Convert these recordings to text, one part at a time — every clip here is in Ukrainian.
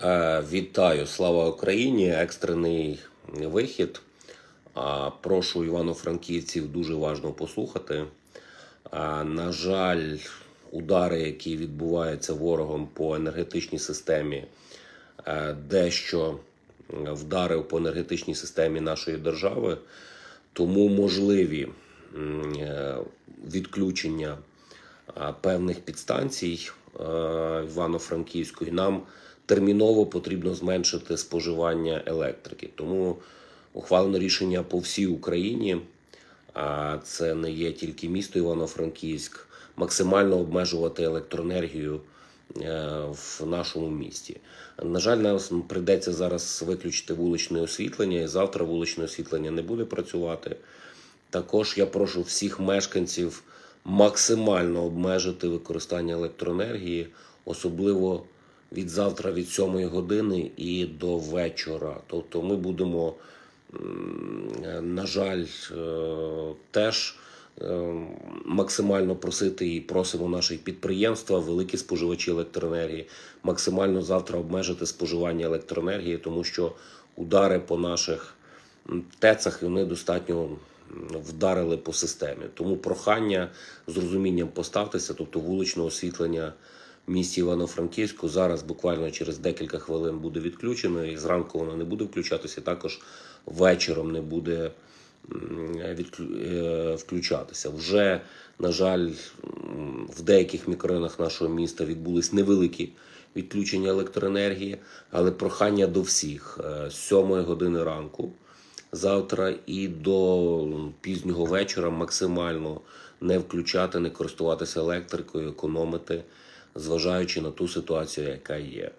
Е, Вітаю, слава Україні! Екстрений вихід. Прошу івано-франківців дуже важно послухати. На жаль, удари, які відбуваються ворогом по енергетичній системі, е, дещо вдарив по енергетичній системі нашої держави, тому можливі е, відключення певних підстанцій Івано-Франківської, нам терміново потрібно зменшити споживання електрики. Тому ухвалено рішення по всій Україні, а це не є тільки місто Івано-Франківськ, максимально обмежувати електроенергію е, в нашому місті. На жаль, нам прийдеться зараз виключити вуличне освітлення, і завтра вуличне освітлення не буде працювати. Також я прошу всіх мешканців максимально обмежити використання електроенергії, особливо від завтра, від 7 години і до вечора. Тобто ми будемо, на жаль, е, теж е, максимально просити і просимо наші підприємства, великі споживачі електроенергії, максимально завтра обмежити споживання електроенергії, тому що удари по наших ТЕЦах вони достатньо вдарили по системі. Тому прохання з розумінням поставтеся, тобто вуличне освітлення місті Івано-Франківську зараз буквально через декілька хвилин буде відключено, і зранку воно не буде включатися. Також вечором не буде е, включатися. Вже, на жаль, в деяких мікрорайонах нашого міста відбулись невеликі відключення електроенергії, але прохання до всіх е, з 7 години ранку завтра і до пізнього вечора максимально не включати, не користуватися електрикою, економити, зважаючи на ту ситуацію, яка є.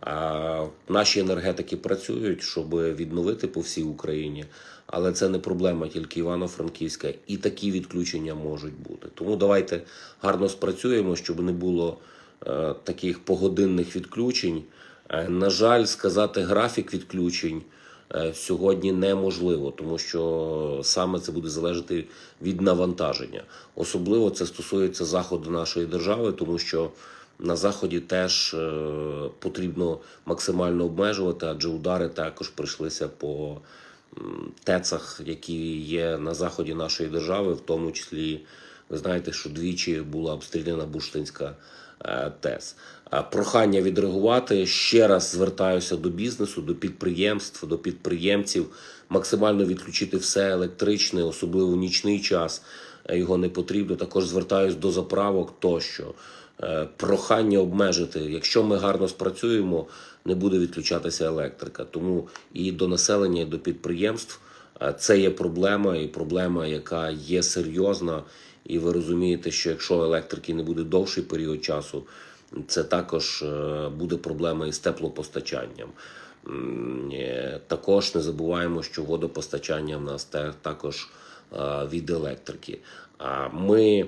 А наші енергетики працюють, щоб відновити по всій Україні, але це не проблема тільки Івано-Франківська, і такі відключення можуть бути. Тому давайте гарно спрацюємо, щоб не було е, таких погодинних відключень. Е, на жаль, сказати графік відключень е, сьогодні неможливо, тому що саме це буде залежати від навантаження. Особливо це стосується заходу нашої держави, тому що на заході теж е, потрібно максимально обмежувати, адже удари також прийшлися по ТЕЦах, які є на заході нашої держави, в тому числі. Ви знаєте, що двічі була обстріляна Бурштинська е, ТЕС. Прохання відреагувати. Ще раз звертаюся до бізнесу, до підприємств, до підприємців, максимально відключити все електричне, особливо в нічний час. Його не потрібно. Також звертаюся до заправок тощо. Е, Прохання обмежити. Якщо ми гарно спрацюємо, не буде відключатися електрика. Тому і до населення, і до підприємств. Е, Це є проблема, і проблема, яка є серйозна. І ви розумієте, що якщо електрики не буде довший період часу, це також е, буде проблема із теплопостачанням. Також не забуваємо, що водопостачання в нас також від електрики. Ми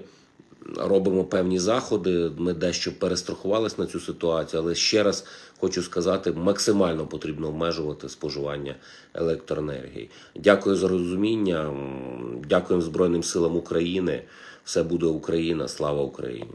робимо певні заходи. Ми дещо перестрахувалися на цю ситуацію, але ще раз хочу сказати: максимально потрібно обмежувати споживання електроенергії. Дякую за розуміння. Дякуємо Збройним силам України. Все буде Україна. Слава Україні!